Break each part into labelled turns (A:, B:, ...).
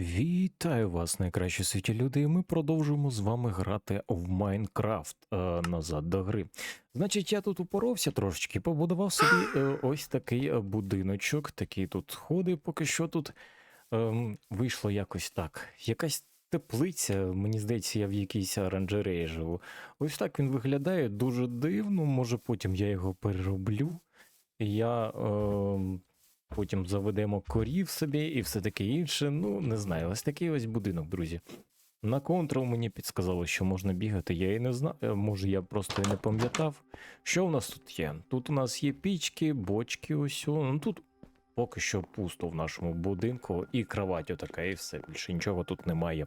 A: Вітаю вас, найкращі світі люди, і ми продовжуємо з вами грати в Майнкрафт е, назад до гри. Значить, я тут упоровся трошечки, побудував собі е, ось такий е, будиночок, такий тут сходи, поки що тут ем, вийшло якось так. Якась теплиця, мені здається, я в якійсь оранжереї живу. Ось так він виглядає дуже дивно, може потім я його перероблю. Я ем, потім заведемо корів собі і все таке інше. Ну, не знаю, ось такий ось будинок, друзі. На контрол мені підсказало, що можна бігати, я і не знаю. Може, я просто і не пам'ятав. Що у нас тут є? Тут у нас є пічки, бочки, ось. Ну тут поки що пусто в нашому будинку, і кровать отака, і все. Більше нічого тут немає.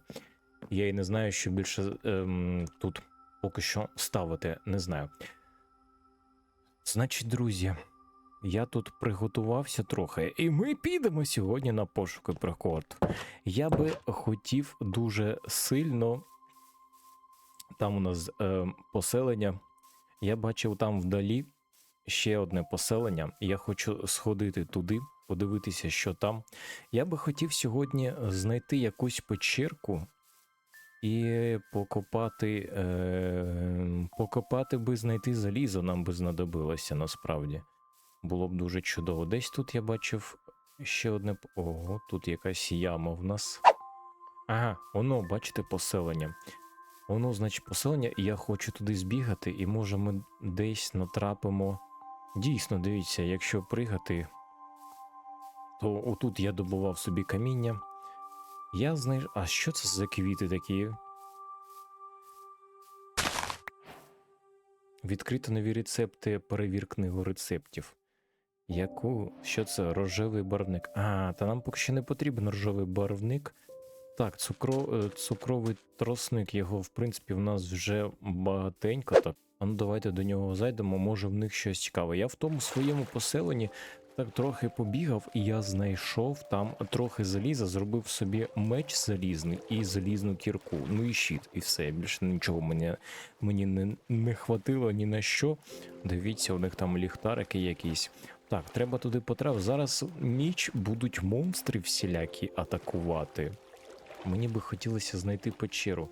A: Я і не знаю, що більше ем, тут поки що ставити, не знаю. Значить, друзі, я тут приготувався трохи, і ми підемо сьогодні на пошуки пригод. Я би хотів дуже сильно. Там у нас е, поселення. Я бачив там вдалі ще одне поселення. Я хочу сходити туди, подивитися, що там. Я би хотів сьогодні знайти якусь печерку і покопати. Е, покопати би знайти залізо, нам би знадобилося насправді. Було б дуже чудово. Десь тут я бачив ще одне. Ого, тут якась яма в нас. Ага, воно, бачите, поселення. Воно, значить, поселення, і я хочу туди збігати, і може ми десь натрапимо. Дійсно, дивіться, якщо пригати, то отут я добував собі каміння. Я знайш... А що це за квіти такі? Відкрито нові рецепти, перевір книгу рецептів. Яку? Що це? Рожевий барвник. А, та нам поки що не потрібен рожевий барвник. Так, цукро, е, цукровий тросник, його, в принципі, в нас вже багатенько. Так, а ну давайте до нього зайдемо, може в них щось цікаве. Я в тому своєму поселенні так трохи побігав, і я знайшов там трохи заліза, зробив собі меч залізний і залізну кірку. Ну і щит, і все. Більше нічого мені, мені не, не хватило ні на що. Дивіться, у них там ліхтарики якісь. Так, треба туди потрапити. Зараз ніч будуть монстри всілякі атакувати. Мені би хотілося знайти печеру.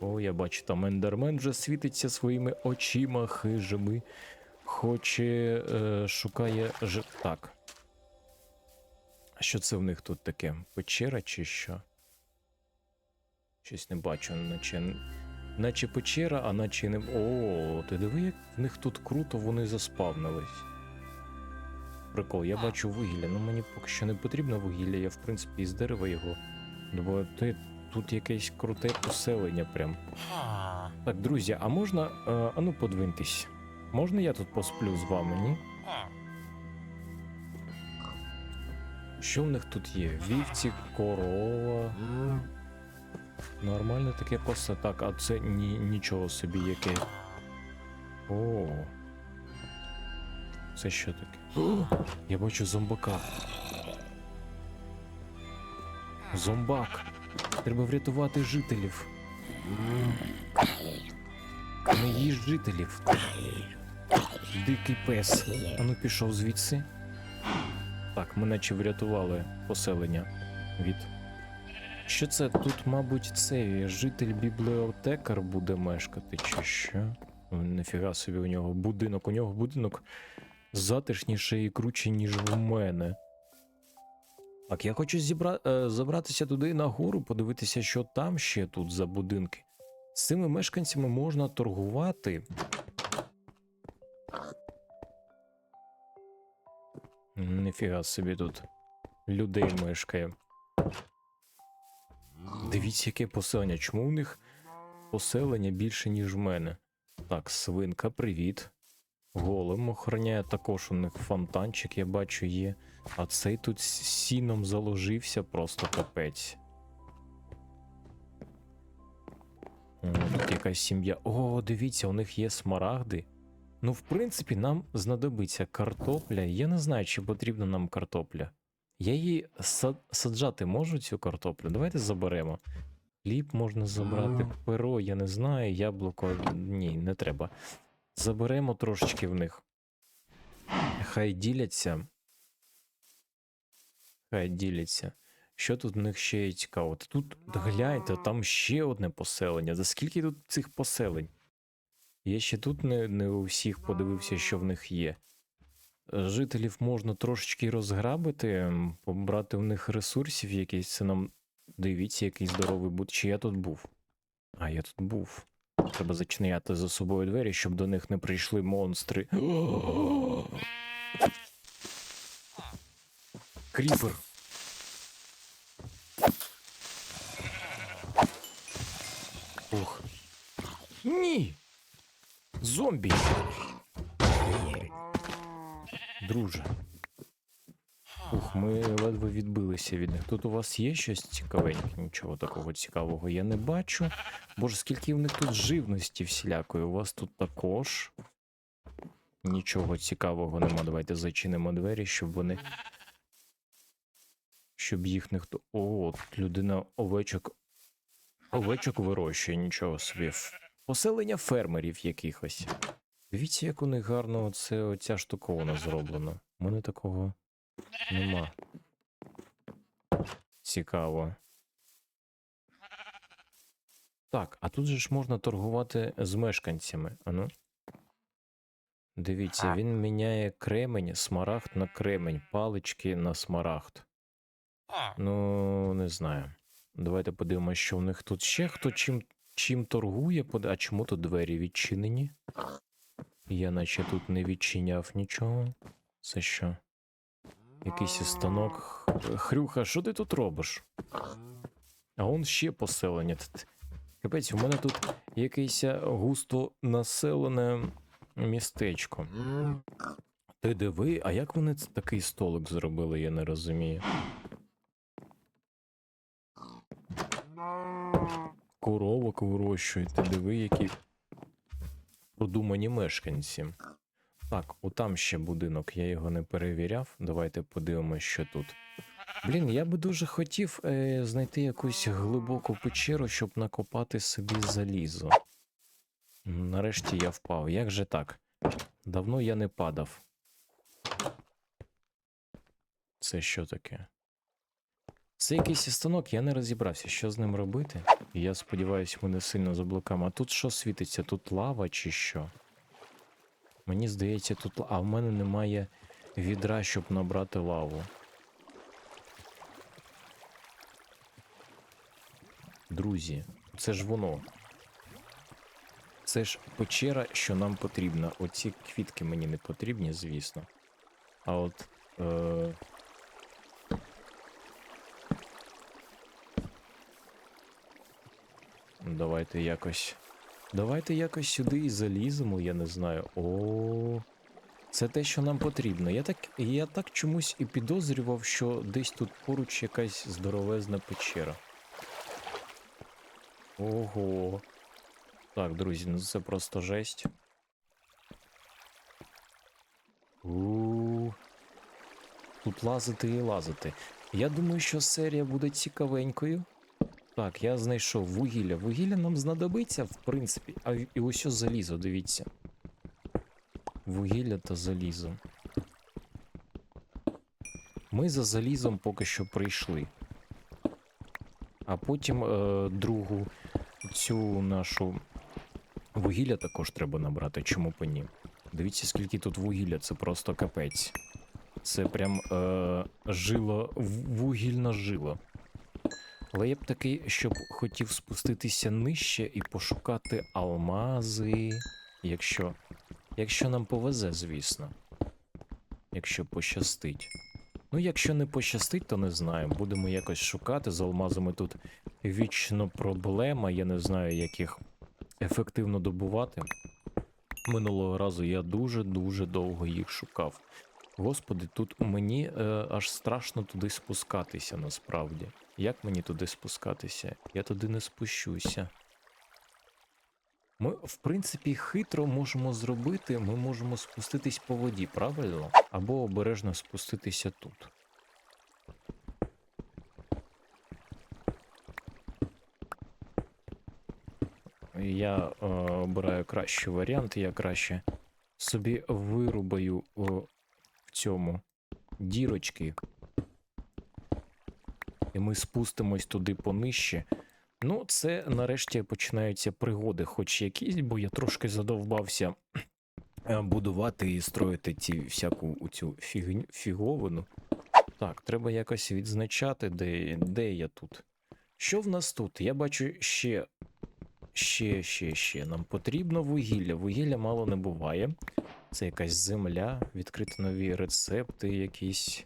A: О, я бачу, там ендермен вже світиться своїми очима хижими. Хоче, е, шукає ж. Так. Що це в них тут таке? Печера чи що? Щось не бачу, наче. Наче печера, а наче не. О, ти диви, як в них тут круто вони заспавнились. Прикол, я бачу вугілля. Ну мені поки що не потрібно вугілля, я в принципі із дерева його. Бо ти тут якесь круте поселення прям. Так, друзі, а можна. Е, ану подвиньтесь. Можна я тут посплю з вами, ні? Що в них тут є? Вівці, корова. Нормальне таке посе. Так, а це ні, нічого собі яке. О. Це що таке? Я бачу зомбака. Зомбак. Треба врятувати жителів. Не їж жителів. Дикий пес. Ану пішов звідси. Так, ми наче врятували поселення від. Що це? Тут, мабуть, цей житель бібліотекар буде мешкати, чи що? Ну, Нефіга собі у нього будинок. У нього будинок затишніше і круче, ніж в мене. Так, я хочу зібра... е, забратися туди нагору, подивитися, що там ще тут за будинки. З цими мешканцями можна торгувати. Ніфіга собі тут людей мешкає. Дивіться, яке поселення. Чому у них поселення більше, ніж в мене? Так, свинка, привіт. Голем охороняє також у них фонтанчик, я бачу, є. А цей тут з сіном заложився просто капець. О, тут якась сім'я. О, дивіться, у них є смарагди. Ну, в принципі, нам знадобиться картопля. Я не знаю, чи потрібна нам картопля. Я її сад- саджати можу цю картоплю. Давайте заберемо. Хліб можна забрати, перо, я не знаю, яблуко. Ні, не треба. Заберемо трошечки в них. Хай діляться. Хай діляться. Що тут в них ще є цікаво? Тут гляньте, там ще одне поселення. За скільки тут цих поселень? Я ще тут не, не у всіх подивився, що в них є. Жителів можна трошечки розграбити, побрати в них ресурсів якісь. Це нам дивіться, який здоровий бут. Чи я тут був? А, я тут був. Треба зачиняти за собою двері, щоб до них не прийшли монстри. Кріпер. Ух. Ні. Зомбі. Друже. Ух, ми ледве відбилися від них. Тут у вас є щось цікавеньке? Нічого такого цікавого я не бачу. Боже, скільки в них тут живності всілякої. У вас тут також. Нічого цікавого нема. Давайте зачинимо двері, щоб вони. Щоб їх ніхто. О, людина овечок. Овечок вирощує, нічого собі. Поселення фермерів якихось. Дивіться, як у них гарно оце, оця штукована зроблена. У мене такого нема. Цікаво. Так, а тут же ж можна торгувати з мешканцями. Ану. Дивіться, він міняє кремень, смарагд на кремень, палички на смарагд. Ну, не знаю. Давайте подивимося, що в них тут ще. Хто чим, чим торгує, а чому тут двері відчинені? Я наче тут не відчиняв нічого. Це що? Якийсь станок. Хрюха, що ти тут робиш? А он ще поселення. Т- Капець, у мене тут якесь густо населене містечко. Ти диви, а як вони такий столик зробили, я не розумію. Коровок вирощують, ти диви, які продумані мешканці. Так, отам ще будинок, я його не перевіряв. Давайте подивимося, що тут. Блін, я би дуже хотів е, знайти якусь глибоку печеру, щоб накопати собі залізо. Нарешті я впав. Як же так? Давно я не падав. Це що таке? Це якийсь станок, я не розібрався, що з ним робити. Я сподіваюся, ми не сильно заблукаємо. А тут що світиться? Тут лава чи що? Мені здається, тут. А в мене немає відра, щоб набрати лаву. Друзі, це ж воно. Це ж печера, що нам потрібна. Оці квітки мені не потрібні, звісно. А от. Е... Давайте якось. Давайте якось сюди і заліземо, я не знаю. О. Це те, що нам потрібно. Я так, я так чомусь і підозрював, що десь тут поруч якась здоровезна печера. Ого. Так, друзі, ну це просто жесть. у Тут лазити і лазити. Я думаю, що серія буде цікавенькою. Так, я знайшов вугілля. Вугілля нам знадобиться, в принципі. А і ось ось залізо, дивіться. Вугілля та залізо. Ми за залізом поки що прийшли. А потім е, другу цю нашу вугілля також треба набрати. Чому по ні? Дивіться, скільки тут вугілля, це просто капець. Це прям е, жило, вугільна жила. Але я б такий, щоб хотів спуститися нижче і пошукати алмази. Якщо. Якщо нам повезе, звісно. Якщо пощастить. Ну, якщо не пощастить, то не знаю. Будемо якось шукати. З алмазами тут вічно проблема. Я не знаю, як їх ефективно добувати. Минулого разу я дуже-дуже довго їх шукав. Господи, тут мені е, аж страшно туди спускатися насправді. Як мені туди спускатися? Я туди не спущуся. Ми, в принципі, хитро можемо зробити, ми можемо спуститись по воді, правильно? Або обережно спуститися тут. Я е, обираю кращий варіант, я краще собі вирубаю е, в цьому дірочки. І ми спустимось туди понижче. Ну, це нарешті починаються пригоди, хоч якісь, бо я трошки задовбався е, будувати і строїти ці всяку цю фіговину. Так, треба якось відзначати, де, де я тут. Що в нас тут? Я бачу ще, ще, ще, ще. Нам потрібно вугілля. Вугілля мало не буває. Це якась земля, відкрити нові рецепти якісь.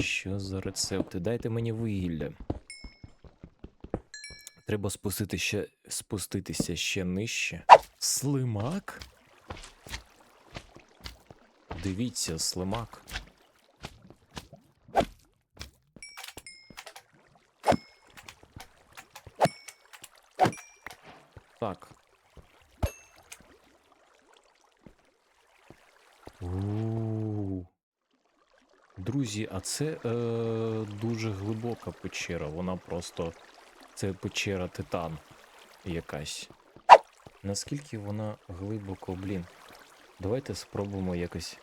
A: Що за рецепти? Дайте мені вугілля. Треба спустити ще, спуститися ще нижче. Слимак? Дивіться, слимак. Так. у Друзі, а це е, дуже глибока печера. Вона просто. Це печера Титан якась. Наскільки вона глибоко, блін. Давайте спробуємо якось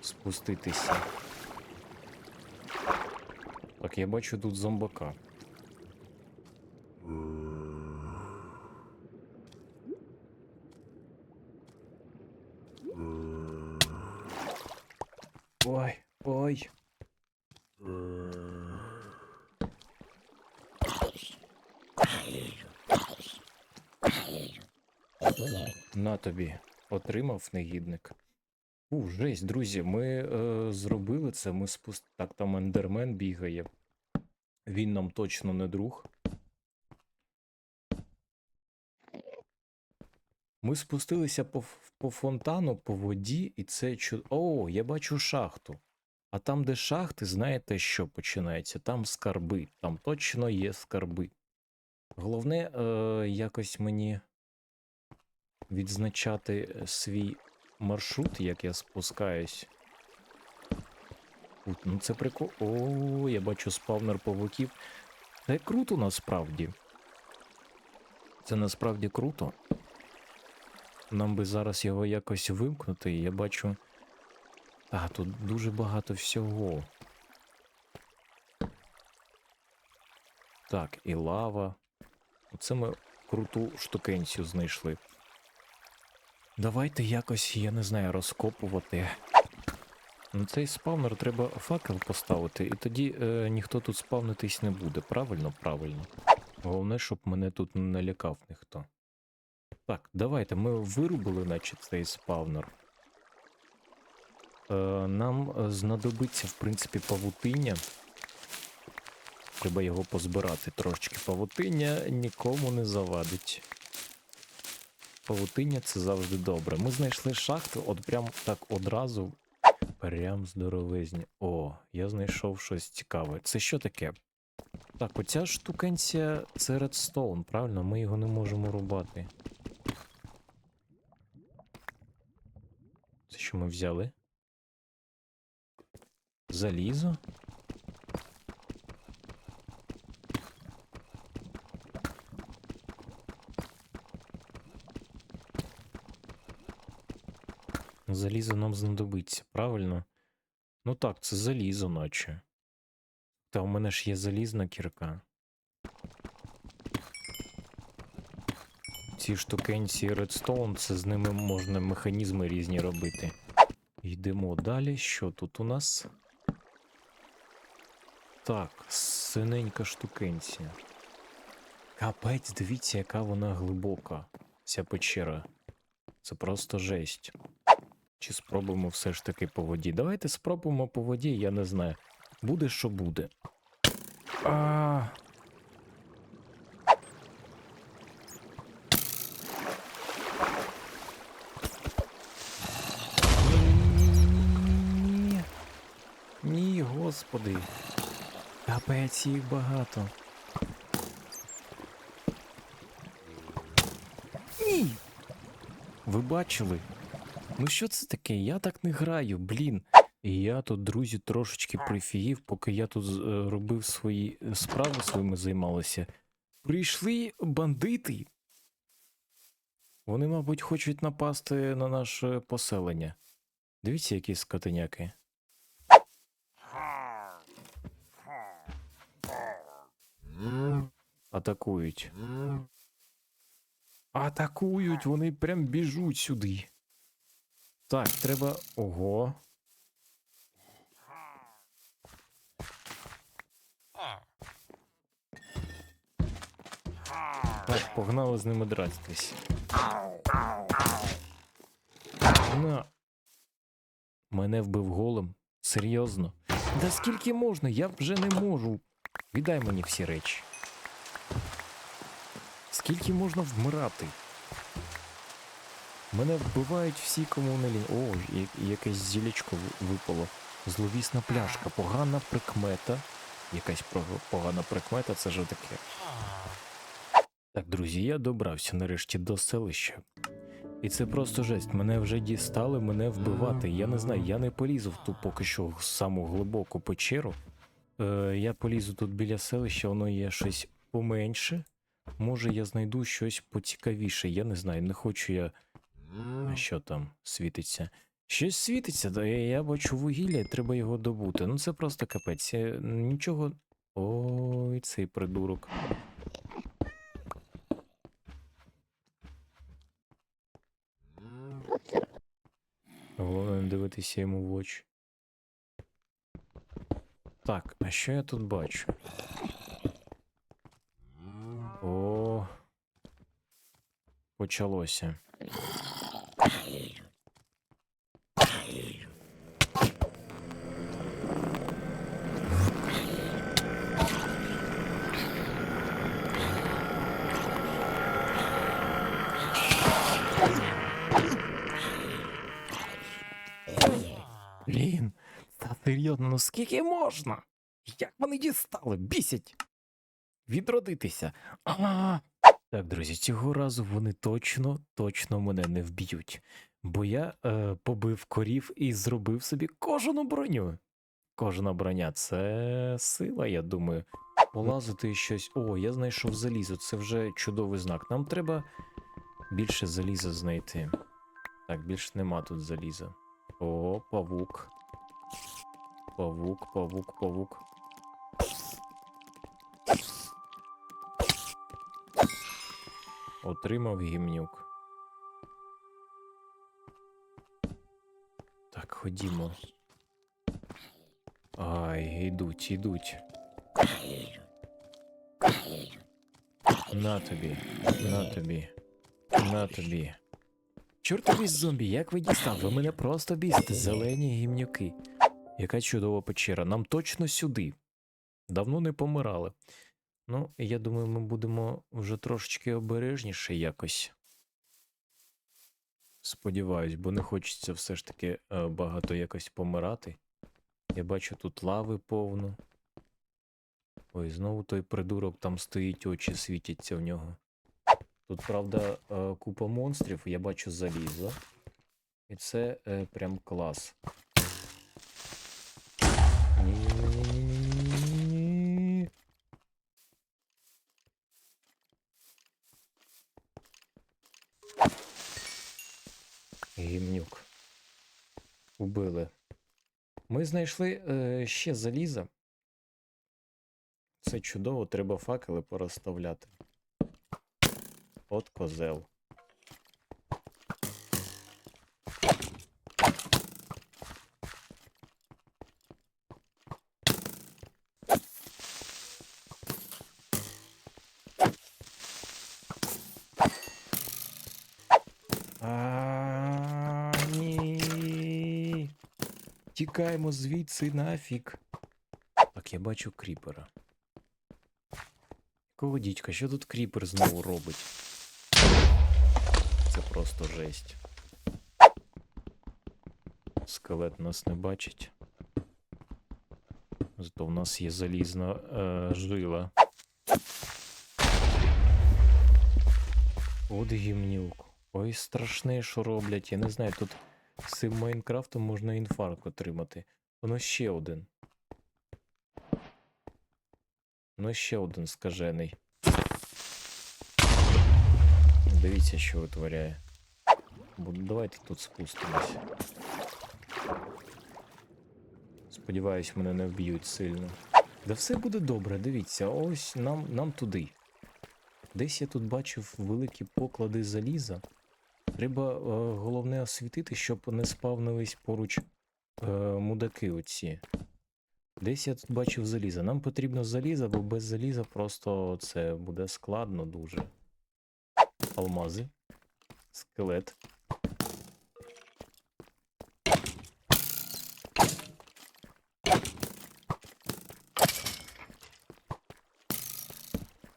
A: спуститися. Так, я бачу тут зомбака. Ой, ой. На тобі, отримав негідник. У, жесть, друзі, ми е, зробили це. Ми спуст... Так там ендермен бігає. Він нам точно не друг. Ми спустилися по, по фонтану, по воді, і це чу... О, я бачу шахту. А там, де шахти, знаєте, що починається? Там скарби. Там точно є скарби. Головне, е, якось мені відзначати е, свій маршрут, як я спускаюсь. Тут, ну це прикол. О, я бачу спавнер павуків. Це круто насправді. Це насправді круто. Нам би зараз його якось вимкнути, я бачу. А, тут дуже багато всього. Так, і лава. Оце ми круту штукенцію знайшли. Давайте якось, я не знаю, розкопувати. На цей спавнер треба факел поставити, і тоді е, ніхто тут спавнитись не буде. Правильно, правильно. Головне, щоб мене тут не налякав ніхто. Так, давайте ми вирубили, наче цей спавнер. Е, нам е, знадобиться, в принципі, павутиння. Треба його позбирати трошечки. Павутиння нікому не завадить. Павутиння це завжди добре. Ми знайшли шахту, от прям так одразу. Прям здоровезні. О, я знайшов щось цікаве. Це що таке? Так, оця штукенція це редстоун, правильно? Ми його не можемо рубати. Це що ми взяли? Залізо? Залізо нам знадобиться, правильно? Ну так, це залізо, наче. Та у мене ж є залізна кірка. Ці штукенці Redstone, це з ними можна механізми різні робити. Йдемо далі. Що тут у нас? Так, синенька штукенція. Капець, дивіться, яка вона глибока, ця печера. Це просто жесть. Чи спробуємо все ж таки по воді? Давайте спробуємо по воді, я не знаю. Буде, що буде. А... Ні. Господи. Капець їх багато. Ні. Ви бачили? Ну що це таке? Я так не граю, блін. І я тут, друзі, трошечки прифігів, поки я тут е, робив свої е, справи своїми займалися. Прийшли бандити. Вони, мабуть, хочуть напасти на наше поселення. Дивіться, які скотиняки. Атакують. Атакують, вони прям біжуть сюди. Так, треба. Ого. Так, погнали з ними дратись. На. Мене вбив голим. Серйозно. Да скільки можна? Я вже не можу. Віддай мені всі речі. Скільки можна вмирати? Мене вбивають всі, кому. О, якесь зілячко випало. Зловісна пляшка, погана прикмета. Якась погана прикмета, це ж таке. Так, друзі, я добрався нарешті до селища. І це просто жесть. Мене вже дістали мене вбивати. Я не знаю, я не полізу в ту поки що саму глибоку печеру. Е, я полізу тут біля селища, воно є щось поменше. Може, я знайду щось поцікавіше. Я не знаю, не хочу я. А що там світиться? Щось світиться, да я, я бачу вугілля, треба його добути. Ну це просто капець. Я, нічого. Ой, цей придурок. Головне дивитися йому в очі. Так, а що я тут бачу? О. Почалося. Блін, та серйозно, ну скільки можна? Як вони дістали? Бісять! Відродитися. А! Так, друзі, цього разу вони точно, точно мене не вб'ють. Бо я е, побив корів і зробив собі кожану броню. Кожна броня це сила, я думаю. Полазити щось. О, я знайшов залізо, це вже чудовий знак. Нам треба більше заліза знайти. Так, більше нема тут заліза. О, павук. Павук, павук, павук. Отримав гімнюк. Так, ходімо. Ай, йдуть, йдуть. На тобі, на тобі, на тобі. Чортові зомбі, як ви дістали? Ви мене просто бісите, зелені гімнюки. Яка чудова печера, нам точно сюди. Давно не помирали. Ну, я думаю, ми будемо вже трошечки обережніше якось. Сподіваюсь, бо не хочеться все ж таки е, багато якось помирати. Я бачу тут лави повно. Ой, знову той придурок там стоїть, очі світяться в нього. Тут, правда, е, купа монстрів, я бачу залізо. І це е, прям клас. Убили. Ми знайшли е, ще заліза. Це чудово, треба факели порозставляти. От козел. Тікаємо звідси нафіг. Так, я бачу кріпера. Якого дідька, що тут кріпер знову робить? Це просто жесть. Скелет нас не бачить. Зато в нас є залізна е, жила. От гімнюк. Ой, страшне, що роблять. Я не знаю, тут з цим Майнкрафтом можна інфаркт отримати. Воно ще один. Ну, ще один скажений. Дивіться, що витворяє. Давайте тут спустимось. Сподіваюсь, мене не вб'ють сильно. Да все буде добре, дивіться, ось нам, нам туди. Десь я тут бачив великі поклади заліза. Треба е, головне освітити, щоб не спавнились поруч е, мудаки оці. Десь я тут бачив заліза. Нам потрібно заліза, бо без заліза просто це буде складно дуже. Алмази. Скелет.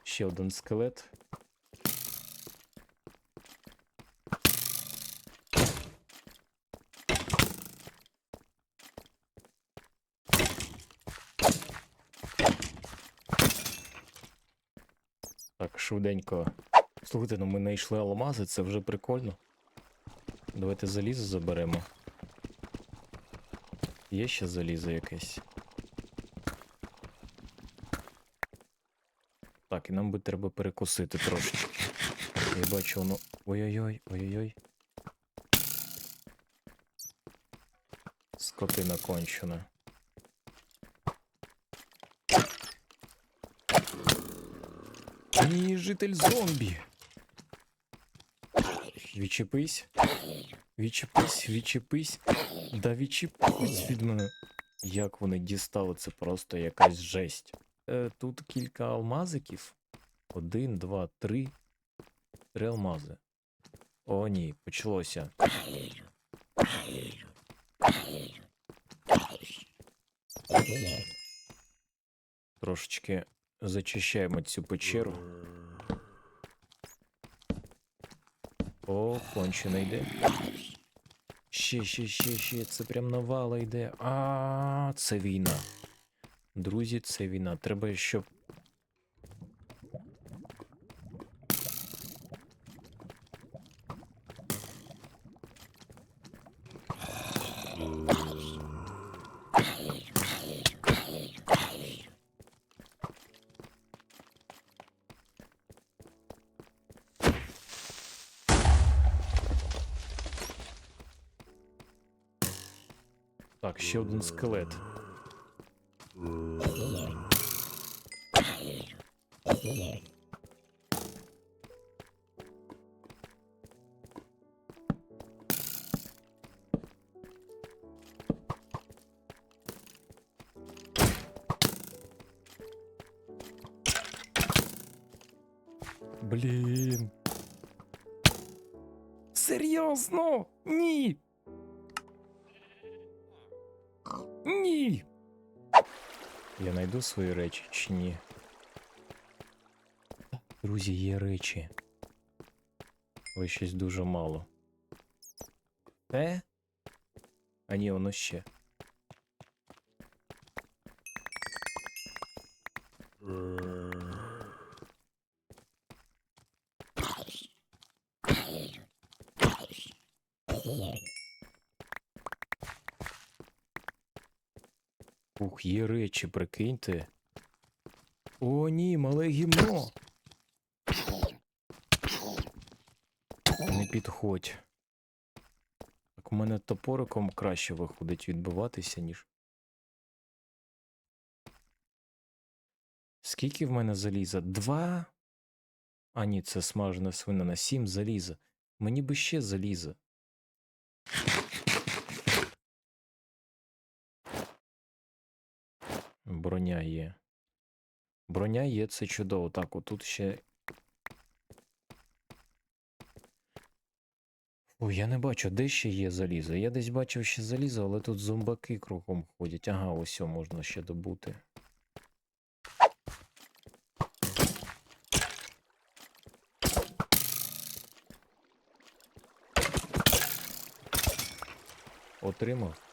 A: Ще один скелет. Так, швиденько. Слухайте, ну ми знайшли алмази, це вже прикольно. Давайте залізо заберемо. Є ще залізо якесь. Так, і нам би треба перекусити трошки. Я бачу воно. Ой-ой-ой, ой-ой-ой. Скотина кончена. Ні, житель зомбі. Відчепись. Відчепись, відчепись. Да відчепись від мене. Як вони дістали, це просто якась жесть. Е, тут кілька алмазиків. Один, два, три. Три алмази. О, ні, почалося. Трошечки зачищаємо цю печеру. О, кончено йде. Ще, ще, ще, ще. Це прям навала йде. А, це війна. Друзі, це війна. Треба, щоб. Ще один скелет. Я знайду свої речі чи ні? Друзі, є речі. Але щось дуже мало. Е? А ні, воно ще. Ух, є речі, прикиньте. О, ні, мале гімно. Не підходь. Так у мене топориком краще виходить відбиватися, ніж. Скільки в мене заліза? Два? А ні, це смажена свина на сім заліза. Мені би ще заліза. Броня є. Броня є, це чудово. Так, отут ще. Ой, я не бачу, де ще є залізо. Я десь бачив ще залізо, але тут зомбаки кругом ходять. Ага, ось о, можна ще добути. Отримав.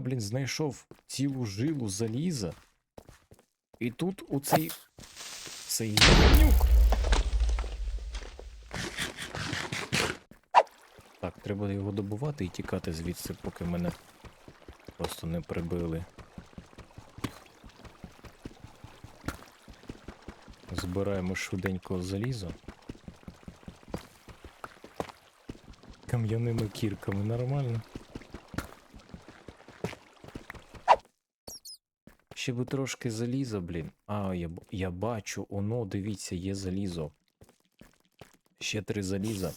A: Блін, знайшов цілу жилу заліза. І тут оцей. Цей гівнюк. Так, треба його добувати і тікати звідси, поки мене просто не прибили. Збираємо швиденько залізо. кам'яними кірками, нормально. Ще би трошки заліза, блін. А, я, я бачу, оно, дивіться, є залізо. Ще три заліза.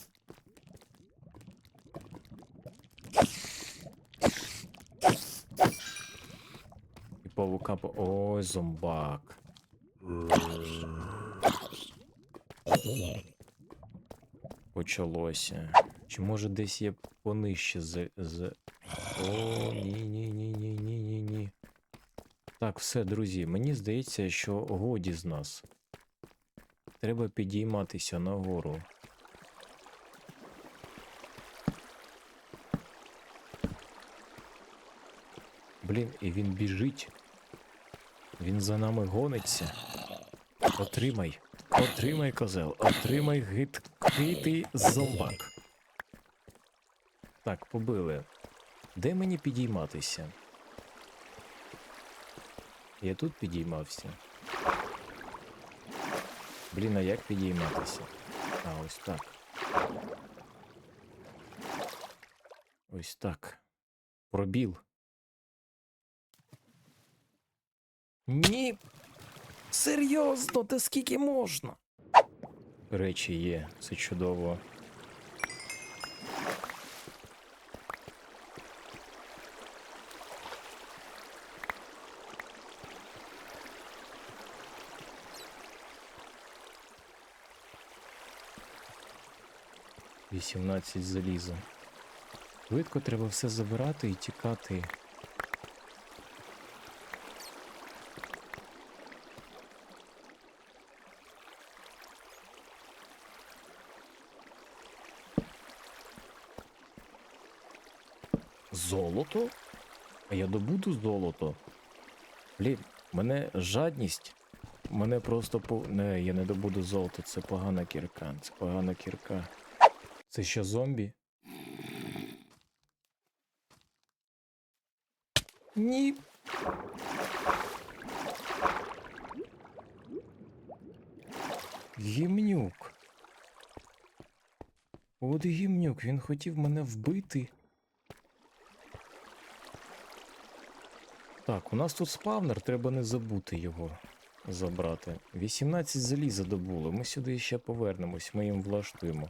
A: І павука по. Ой, зомбак. Почалося. Чи може десь є понижче з. з... О, ні, ні, ні, ні, ні, ні, ні. Так, все, друзі, мені здається, що годі з нас. Треба підійматися нагору. Блін, і він біжить. Він за нами гониться. Отримай. Отримай, козел. Отримай гид... гидий зомбак. Так, побили. Де мені підійматися? Я тут підіймався. Блін, а як підійматися? А, ось так. Ось так. Пробіл. Ні. Серйозно, та скільки можна? Речі є, це чудово. Вісімнадцять заліза. Швидко треба все забирати і тікати. Золото? А я добуду золото. Блін, мене жадність. Мене просто по. Не, я не добуду золото, це погана кірка. Це погана кірка. Це ще зомбі? Ні. Гімнюк. От гімнюк, він хотів мене вбити. Так, у нас тут спавнер, треба не забути його забрати. 18 заліза добули. Ми сюди ще повернемось, ми їм влаштуємо.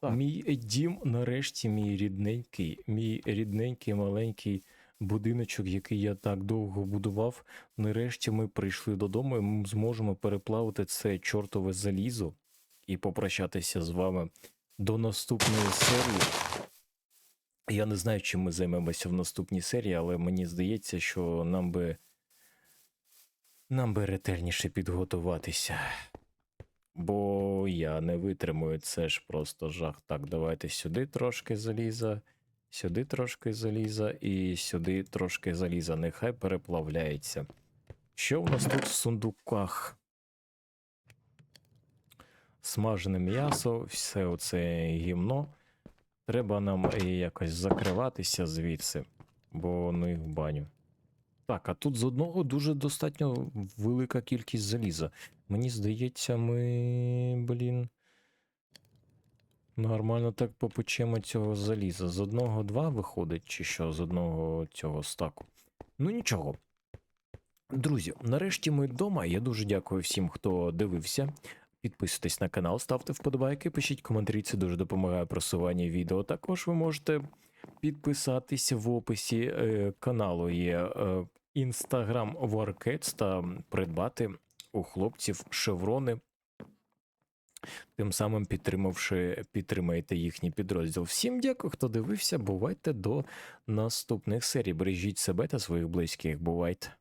A: Так. Мій дім, нарешті, мій рідненький, мій рідненький маленький будиночок, який я так довго будував. Нарешті ми прийшли додому і ми зможемо переплавити це чортове залізо і попрощатися з вами до наступної серії. Я не знаю, чим ми займемося в наступній серії, але мені здається, що нам би. Нам би ретельніше підготуватися. Бо я не витримую, це ж просто жах. Так, давайте сюди трошки заліза, сюди трошки заліза і сюди трошки заліза. Нехай переплавляється. Що в нас тут в сундуках? Смажене м'ясо, все оце гімно. Треба нам якось закриватися звідси, бо ну їх в баню. Так, а тут з одного дуже достатньо велика кількість заліза. Мені здається, ми, блін. Нормально так попечемо цього заліза. З одного два виходить, чи що, з одного цього стаку. Ну нічого. Друзі, нарешті ми вдома. Я дуже дякую всім, хто дивився. Підписуйтесь на канал, ставте вподобайки, пишіть коментарі, це дуже допомагає просуванню відео. Також ви можете підписатися в описі е, каналу. Є е, Варкетс та придбати у хлопців шеврони. Тим самим підтримавши, підтримаєте їхній підрозділ. Всім дякую, хто дивився. Бувайте до наступних серій. Бережіть себе та своїх близьких. Бувайте.